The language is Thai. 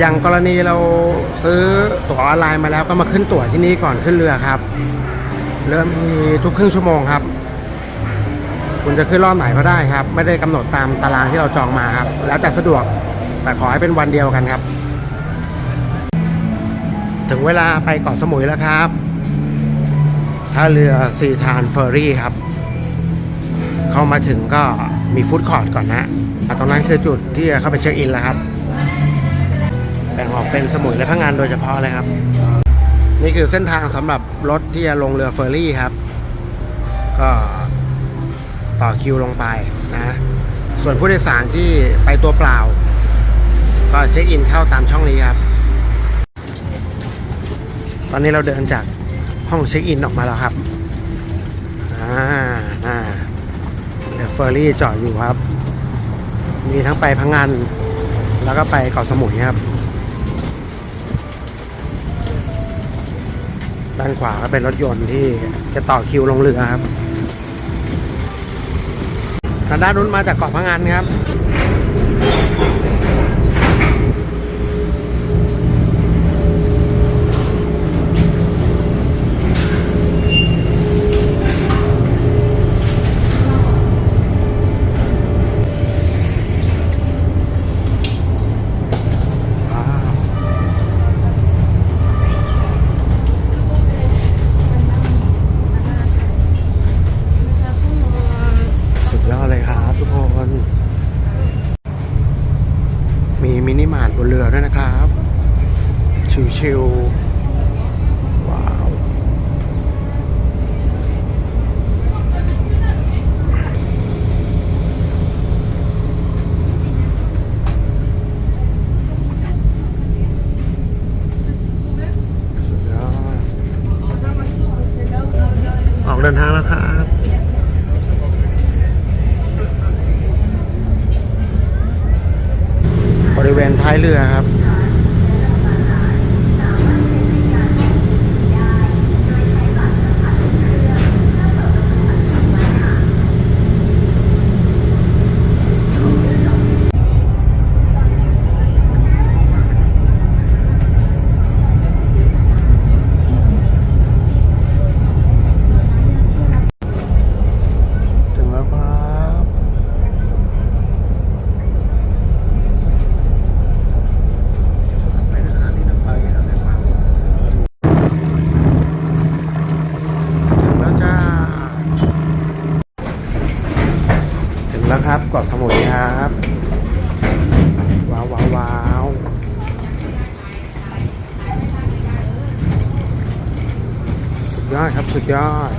อย่างกรณีเราซื้อตั๋วออนไลน์มาแล้วก็มาขึ้นตั๋วที่นี่ก่อนขึ้นเรือครับ เริ่มมีทุกครึ่งชั่วโมงครับ คุณจะขึ้นรอบไหนก็ได้ครับ ไม่ได้กำหนดตามตารางที่เราจองมาครับ แล้วแต่สะดวกแต่ขอให้เป็นวันเดียวกันครับ ถึงเวลาไปเกาะสมุยแล้วครับท่าเรือซีทานเฟอร์รี่ครับ เข้ามาถึงก็มีฟู้ดคอร์ทก่อนนะตรงนั้นคือจุดที่เข้าไปเช็คอินแล้วครับ เป็นสมุยและพังงานโดยเฉพาะเลยครับ นี่คือเส้นทางสำหรับรถที่จะลงเรือเฟอร์รี่ครับ ก็ต่อคิวลงไปนะ ส่วนผู้โดยสารที่ไปตัวเปล่า ก็เช็คอินเข้าตามช่องนี้ครับ ตอนนี้เราเดินจากห้องเช็คอินออกมาแล้วครับอ่าน่าเรือเฟอร์รี่จอดอยู่ครับ มีทั้งไปพังงานแล้วก็ไปเกาะสมุยครับ ด้านขวาก็เป็นรถยนต์ที่จะต่อคิวลงเรือครับทางด้านนู้นมาจากเกาะพังงานครับ มีมินิมาร์ทบนเรือด้วยนะครับ ชิวๆ ว้าว ออกเดินทางแล้วครับ ริเวณท้ายเรือครับ ถึงแล้วครับ ถึงแล้วจ้า ถึง แล้วครับเกาะสมุยครับ ว้าวว้าวว้าวสุดยอดครับ สุดยอด